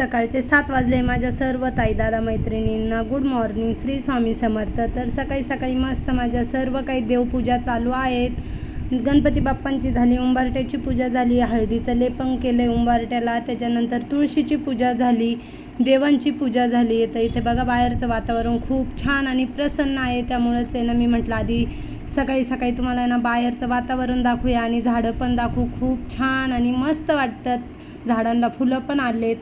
सकाळचे सात वाजले. माझ्या सर्व ताई दादा मैत्रिणींना गुड मॉर्निंग श्री स्वामी समर्थ. तर सकाळी सकाळी मस्त माझ्या सर्व काही देवपूजा चालू आहेत. गणपती बाप्पांची झाली उंबारट्याची पूजा झाली हळदीचं लेपन केलं आहे उंबारट्याला त्याच्यानंतर तुळशीची पूजा झाली देवांची पूजा झाली. तर इथे बघा बाहेरचं वातावरण खूप छान आणि प्रसन्न आहे. त्यामुळंच आहे ना मी म्हटलं आधी सकाळी सकाळी तुम्हाला ना बाहेरचं वातावरण दाखवूया आणि झाडं पण दाखवू. खूप छान आणि मस्त वाटतात झाडांना फुलं पण आलेत.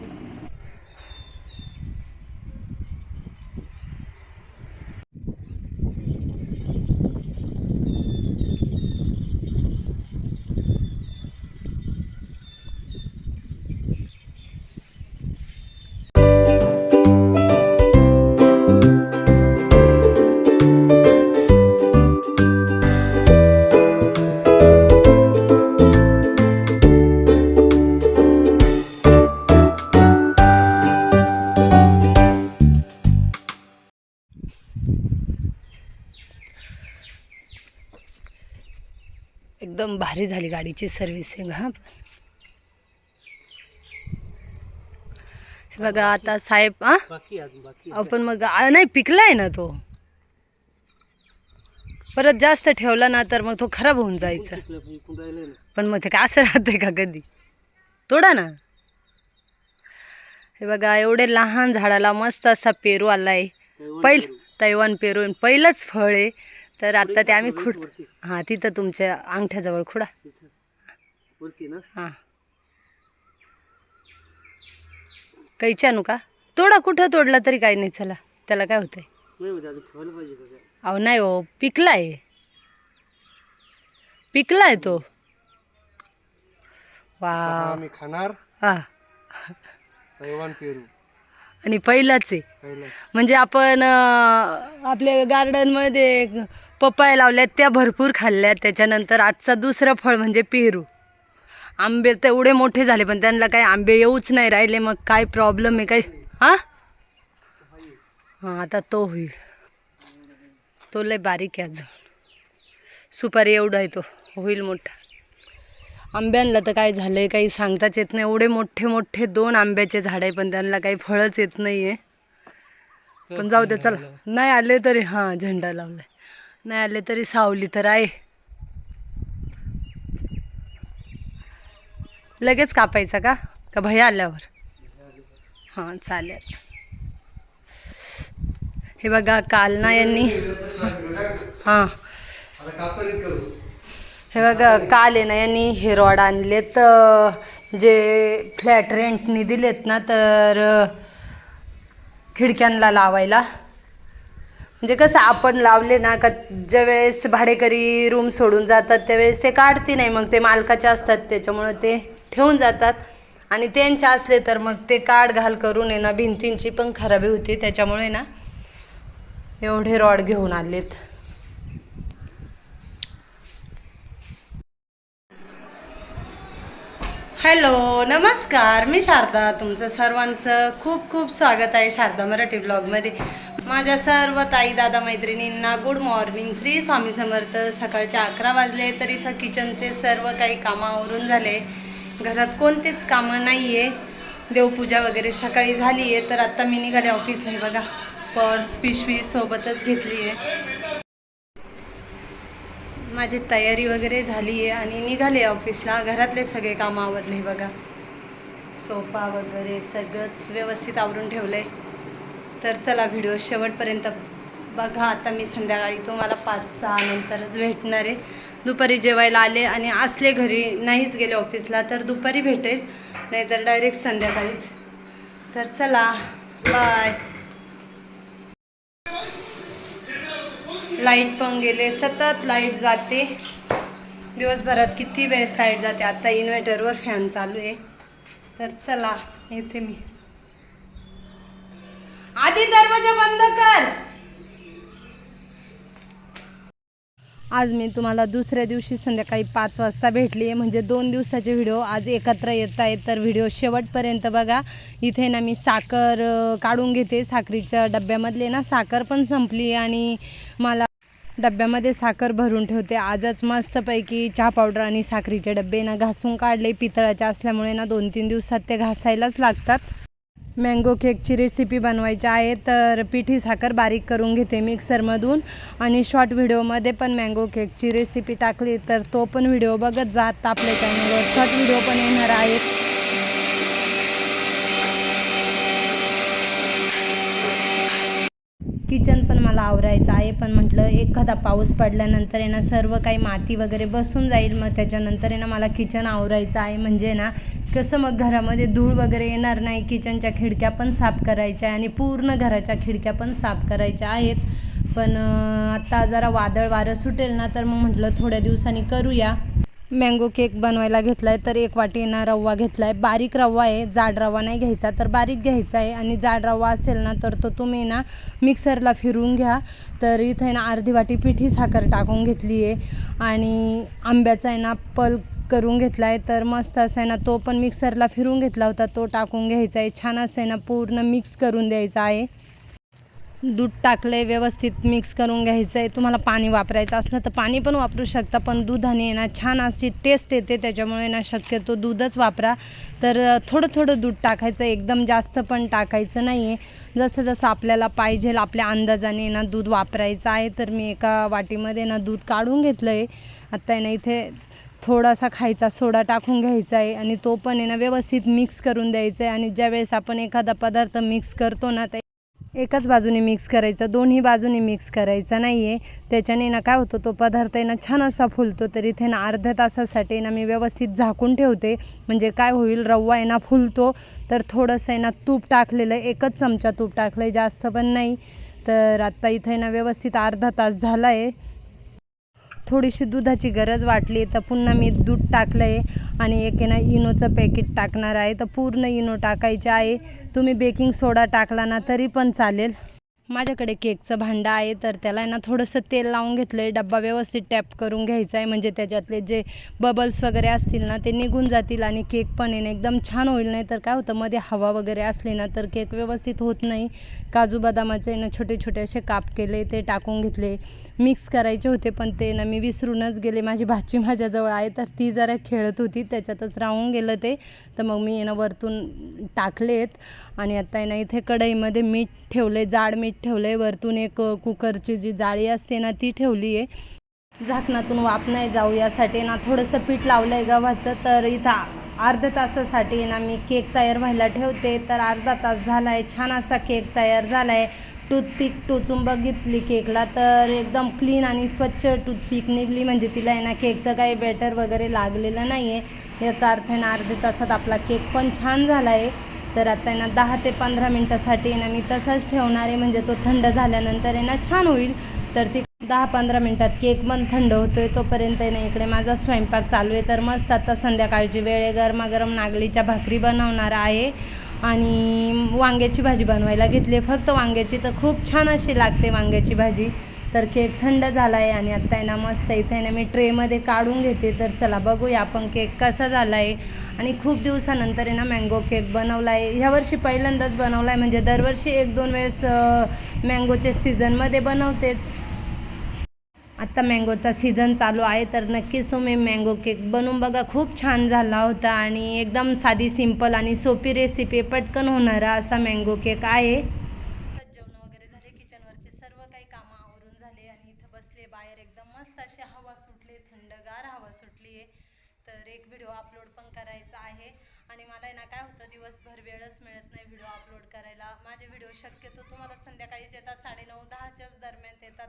भारी झाली गाडीची सर्व्हिसिंग हा. हे बघा आता साहेब हा? आपण मग नाही पिकलाय ना तो. परत जास्त ठेवला ना तर मग तो खराब होऊन जायचा. पिकलं पण पण मग ते काय असं राहतंय का कधी? तोडा ना. हे बघा एवढे लहान झाडाला मस्त असा पेरू आलाय. पहिल. तैवान पेरू आणि पहिलंच फळ आहे. तर आता ते आम्ही खुड. हां तिथं तुमच्या अंगठ्याजवळ खुडा. इथं. वरती ना? हां. कैची आणू का? तोडा कुठं तोडला तरी काही नाही चला. त्याला काय होतंय? अहो नाही हो पिकलाय. पिकलाय तो. वा. आता आम्ही खाणार. हा. आणि पहिलाच आहे. म्हणजे आपण आपल्या गार्डनमध्ये पपाया लावल्यात त्या भरपूर खाल्ल्यात. त्याच्यानंतर आजचा दुसरं फळ म्हणजे पेरू. आंबे तेवढे मोठे झाले पण त्यांना काही आंबे येऊच नाही राहिले. मग काय प्रॉब्लेम आहे? काय? हां? हां आता तो होईल. तो लय बारीक आहे अजून. सुपारी एवढा आहे तो. होईल मोठा. आंब्यांना तर काय झालं आहे काही सांगताच येत नाही. एवढे मोठे मोठे दोन आंब्याचे झाड आहे पण त्यांना काही फळच येत नाही आहे पण जाऊ दे चला. नाही आले तरी हां झेंडा लावलाय. नाही आले तरी सावली तर आहे. लगेच कापायचा का? का भैया आल्यावर? हां चालेल. हे बघा काल ना यांनी हां. हे बघा काल आहे ना यांनी हे रॉड आणलेत जे फ्लॅट रेंटनी दिलेत ना तर खिडक्यांना लावायला. म्हणजे कसं आपण लावले ना का ज्या वेळेस भाडेकरी रूम सोडून जातात त्यावेळेस ते काढते नाही मग ते मालकाचे असतात त्याच्यामुळं ते ठेवून जातात. आणि त्यांचे असले तर मग ते काढ घाल करून आहे ना भिंतींची पण खराबी होती त्याच्यामुळे ना एवढे रॉड घेऊन आलेत. हॅलो नमस्कार मी शारदा तुमचं सर्वांचं खूप खूप स्वागत आहे शारदा मराठी ब्लॉगमध्ये. माझ्या सर्व ताई दादा मैत्रिणींना गुड मॉर्निंग श्री स्वामी समर्थ सकाळचे अकरा वाजले तर इथं किचनचे सर्व काही कामं आवरून झाले. घरात कोणतेच कामं नाही आहे देवपूजा वगैरे सकाळी झाली आहे तर आत्ता मी निघाले ऑफिसला आहे बघा पर्स पिशवी सोबतच घेतली आहे माझी तयारी वगैरे झाली आहे आणि निघाले ऑफिसला घरातले सगळे कामं आवरले बघा. सोफा वगैरे सगळंच व्यवस्थित आवरून ठेवलं आहे तर चला व्हिडिओ शेवटपर्यंत बघा. आता मी संध्याकाळी तुम्हाला पाच सहा नंतरच भेटणार आहे. दुपारी जेवायला आले आणि असले घरी नाहीच गेले ऑफिसला तर दुपारी भेटेल. नाहीतर डायरेक्ट संध्याकाळीच. तर चला बाय लाइट पण गेले सतत लाइट जाते. दिवसभरात किती वेळेस लाइट जाते? आता इन्व्हर्टरवर फॅन चालू आहे. तर चला येते मी. आधी दरवाजा बंद कर. आज मी तुम्हाला दुसऱ्या दिवशी संध्याकाळी पाच वाजता भेटली आहे म्हणजे दोन दिवसाचे व्हिडिओ आज एकत्र येत आहेत. तर व्हिडिओ शेवटपर्यंत बघा. इथे ना मी साखर काढून घेते. साखरीच्या डब्यामधले ना साखर पण संपली आणि मला डब्यामध्ये साखर भरून ठेवते. आजच मस्तपैकी चहा पावडर आणि साखरीचे डबे ना घासून काढले. पितळाचे असल्यामुळे ना दोन तीन दिवसात ते घासायलाच लागतात. मँगो केकची रेसिपी बनवायची आहे तर पिठी साखर बारीक करून घेते मिक्सरमधून आणि शॉर्ट व्हिडिओमध्ये पण मँगो केकची रेसिपी टाकली तर तो पण व्हिडिओ बघत जात आपल्या चॅनलवर शॉर्ट व्हिडिओ पण येणार आहेत. किचन पण मला आवरायचं आहे. पण म्हटलं एखादा पाऊस पडल्यानंतर आहे ना सर्व काही माती वगैरे बसून जाईल. मग त्याच्यानंतर आहे ना मला किचन आवरायचं आहे. म्हणजे ना कसं मग घरामध्ये धूळ वगैरे येणार नाही. किचनच्या खिडक्या पण साफ करायच्या आहे आणि पूर्ण घराच्या खिडक्या पण साफ करायच्या आहेत. पण आत्ता जरा वादळ वारं सुटेल ना तर मग म्हटलं थोड्या दिवसांनी करूया. मँगो केक बनवायला घेतला आहे तर एक वाटी ना रवा घेतला आहे बारीक रवा आहे जाड रवा नाही घ्यायचा तर बारीक घ्यायचा आहे. आणि जाड रवा असेल ना तर तो तुम्ही ना मिक्सरला फिरून घ्या. तर इथं आहे ना अर्धी वाटी पिठी साखर टाकून घेतली आहे. आणि आंब्याचा आहे ना पल्प करून घेतला आहे तर मस्त असं आहे ना तो पण मिक्सरला फिरून घेतला होता तो टाकून घ्यायचा आहे. छान असं आहे ना पूर्ण मिक्स करून द्यायचा आहे. दूध टाकलं आहे व्यवस्थित मिक्स करून घ्यायचं आहे तुम्हाला पाणी वापरायचं असलं तर पाणी पण वापरू शकता पण दुधाने आहे ना छान अशी टेस्ट येते. त्याच्यामुळे ना शक्यतो दूधच वापरा. तर थोडं थोडं दूध टाकायचं एकदम जास्त पण टाकायचं नाही आहे जसं जसं आपल्याला पाहिजे आपल्या अंदाजाने ना दूध वापरायचं आहे तर मी एका वाटीमध्ये ना दूध काढून घेतलं आहे आत्ता ना इथे थोडासा खायचा सोडा टाकून घ्यायचा आहे आणि तो पण आहे ना व्यवस्थित मिक्स करून द्यायचा आहे आणि ज्यावेळेस आपण एखादा पदार्थ मिक्स करतो ना ते एकाच बाजूने मिक्स करायचा दोन्ही बाजूने मिक्स करायचा नाही आहे त्याच्याने ना काय होतं तो पदार्थ आहे ना छान असा फुलतो तर इथे ना अर्ध्या तासासाठी ना मी व्यवस्थित झाकून ठेवते. म्हणजे काय होईल रवा आहे ना फुलतो तर थोडंसं आहे ना तूप टाकलेलं आहे एकच चमचा तूप टाकलं आहे जास्त पण नाही. तर आत्ता इथे ना व्यवस्थित अर्धा तास झाला आहे थोडीशी दुधाची गरज वाटली तर पुन्हा मी दूध टाकलं आहे आणि एक ना इनोचं पॅकेट टाकणार आहे. तर पूर्ण इनो टाकायचे आहे. तुम्ही बेकिंग सोडा टाकला ना तरी पण चालेल. माझ्याकडे केकचं भांडं आहे तर त्याला ना थोडंसं तेल लावून घेतलं आहे डब्बा व्यवस्थित टॅप करून घ्यायचा आहे म्हणजे त्याच्यातले जे बबल्स वगैरे असतील ना ते निघून जातील आणि केक पण येणे एकदम छान होईल. नाही तर काय होतं मध्ये हवा वगैरे असली ना तर केक व्यवस्थित होत नाही. काजू बदामाचे ना छोटे छोटे असे काप केले ते टाकून घेतले. मिक्स करायचे होते पण ते ना मी विसरूनच गेले. माझी भाची माझ्याजवळ आहे तर ती जरा खेळत होती. त्याच्यातच राहून गेलं ते. तर मग मी ना वरतून टाकलेत. आणि आता ना इथे कढईमध्ये मीठ ठेवले जाड मीठ ठेवलं आहे वरतून एक कुकरची जी जाळी असते ना ती ठेवली आहे. झाकणातून वाफ नाही जाऊ यासाठी ना थोडंसं पीठ लावलं आहे गव्हाचं. तर इथं अर्ध्या तासासाठी ना मी केक तयार व्हायला ठेवते. तर अर्धा तास झाला आहे छान असा केक तयार झाला आहे टूथपिक टोचून बघितली केकला तर एकदम क्लीन आणि स्वच्छ टूथपिक निघली. म्हणजे तिला आहे ना केकचं काही बॅटर वगैरे लागलेलं नाही आहे याचा अर्थ आहे ना अर्ध्या तासात आपला केक पण छान झाला आहे तर आता आहे ना दहा ते पंधरा मिनटासाठी आहे ना मी तसाच ठेवणार आहे. म्हणजे तो थंड झाल्यानंतर आहे ना छान होईल. तर ती दहा पंधरा मिनटात केक पण थंड होतोय. तोपर्यंत आहे ना इकडे माझा स्वयंपाक चालू आहे. तर मस्त आता संध्याकाळची वेळ आहे. गरमागरम नागलीच्या भाकरी बनवणार आहे. आणि वांग्याची भाजी बनवायला घेतली. फक्त वांग्याची तर खूप छान अशी लागते वांग्याची भाजी. तर केक थंड झाला आहे आणि आत्ता आहे ना मस्त इथे आहे ना मी ट्रेमध्ये काढून घेते. तर चला बघूया आपण केक कसा झाला आहे आणि खूप दिवसानंतर आहे ना मँगो केक बनवला आहे ह्यावर्षी पहिल्यांदाच बनवला आहे म्हणजे दरवर्षी एक दोन वेळेस मँगोच्या सीझनमध्ये बनवतेच. आत्ता मँगोचा सीझन चालू आहे तर नक्कीच तुम्ही मँगो केक बनवून बघा. खूप छान झाला होता आणि एकदम साधी सिंपल आणि सोपी रेसिपी पटकन होणारा असा मँगो केक आहे. जेवण वगैरे झाले किचनवरचे सर्व काही कामं आवरून झाले आणि इथं बसले बाहेर एकदम मस्त अशी हवा सुटली थंडगार हवा सुटली. आहे तर एक व्हिडिओ अपलोड पण करायचा आहे. आणि मला ना काय होतं दिवसभर वेळच मिळत नाही व्हिडिओ अपलोड करायला. माझे व्हिडिओ शक्यतो तुम्हाला संध्याकाळीच येतात साडेनऊ दहाच्याच दरम्यान येतात.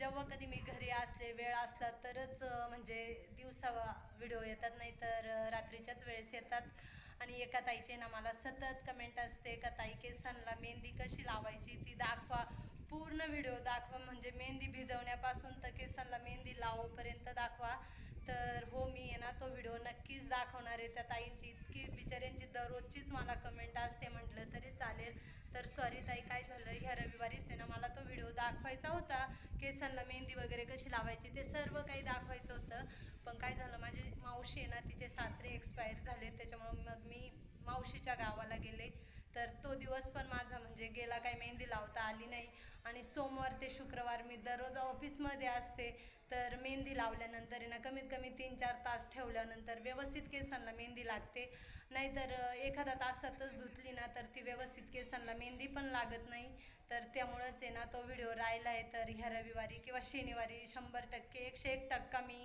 जेव्हा कधी मी घरी असले वेळ असला तरच म्हणजे दिवसा व्हिडिओ येतात नाही तर रात्रीच्याच वेळेस येतात. आणि एका ताईचे ना मला सतत कमेंट असते का ताई केसांना मेहंदी कशी लावायची? ती दाखवा. पूर्ण व्हिडिओ दाखवा. म्हणजे मेहंदी भिजवण्यापासून तर केसांना मेहंदी लावोपर्यंत दाखवा. तर हो मी आहे ना तो व्हिडिओ नक्कीच दाखवणार आहे. त्या ताईंची इतकी बिचाऱ्यांची दररोजचीच मला कमेंट असते म्हटलं तरी चालेल. तर सॉरी ताई काय झालं? ह्या रविवारीच आहे ना मला तो व्हिडिओ दाखवायचा होता. केसांना मेहंदी वगैरे कशी लावायची ते सर्व काही दाखवायचं होतं. पण काय झालं माझी मावशी आहे ना तिचे सासरे एक्सपायर झाले त्याच्यामुळे मग मी मावशीच्या गावाला गेले. तर तो दिवस पण माझा म्हणजे गेला काही मेहंदी लावता आली नाही. आणि सोमवार ते शुक्रवार मी दररोज ऑफिसमध्ये असते. तर मेहंदी लावल्यानंतर आहे ना कमीत कमी तीन चार तास ठेवल्यानंतर व्यवस्थित केसांना मेहंदी लागते. नाहीतर एखादा तासातच धुतली ना तर ती व्यवस्थित केसांना मेहंदी पण लागत नाही. तर त्यामुळंच आहे ना तो व्हिडिओ राहिला आहे तर ह्या रविवारी किंवा शनिवारी शंभर टक्के एकशे एक टक्का मी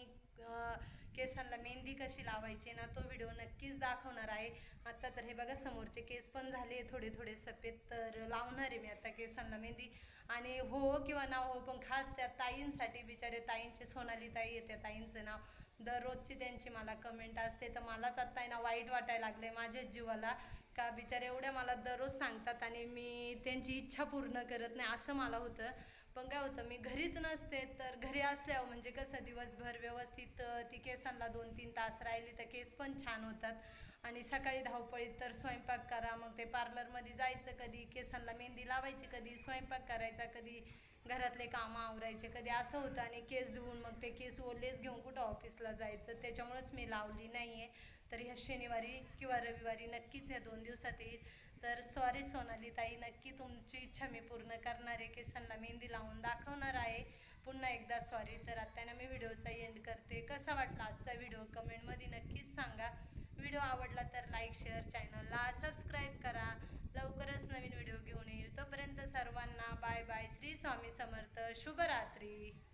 केसांना मेहंदी कशी लावायची ना तो व्हिडिओ नक्कीच दाखवणार आहे. आता तर हे बघा समोरचे केस पण झाले थोडे थोडे सफेद तर लावणार आहे मी आता केसांना मेहंदी. आणि हो किंवा ना हो पण खास त्या ताईंसाठी बिचारे ताईंचे सोनाली ताई आहे त्या ताईंचं नाव. दररोजची त्यांची मला कमेंट असते. तर मलाच आत्ता आहे ना वाईट वाटायला लागले माझ्याच जीवाला. का बिचारे एवढ्या मला दररोज सांगतात आणि मी त्यांची इच्छा पूर्ण करत नाही असं मला होतं. पण काय होतं मी घरीच नसते तर घरी असल्यावर म्हणजे कसं दिवसभर व्यवस्थित ती केसांना दोन तीन तास राहिली तर केस पण छान होतात. आणि सकाळी धावपळीत तर स्वयंपाक करा मग ते पार्लरमध्ये जायचं कधी केसांना मेहंदी लावायची कधी स्वयंपाक करायचा कधी. घरातले कामं आवरायचे. कधी असं होतं आणि केस धुवून मग ते केस ओलेच घेऊन कुठं ऑफिसला जायचं. त्याच्यामुळंच मी लावली नाही आहे तर ह्या शनिवारी किंवा रविवारी नक्कीच या दोन दिवसात येईल. तर सॉरी सोनाली ताई नक्की तुमची इच्छा मी पूर्ण करणार आहे. केसांना मेहंदी लावून दाखवणार आहे. पुन्हा एकदा सॉरी तर आत्ताना मी व्हिडिओचा एंड करते. कसा वाटला आजचा व्हिडिओ? कमेंटमध्ये नक्कीच सांगा. व्हिडिओ आवडला तर लाईक शेअर चॅनलला सबस्क्राईब करा. लवकरच नवीन व्हिडिओ घेऊन येईल. तोपर्यंत सर्वांना स्वामी समर्थ शुभरात्री.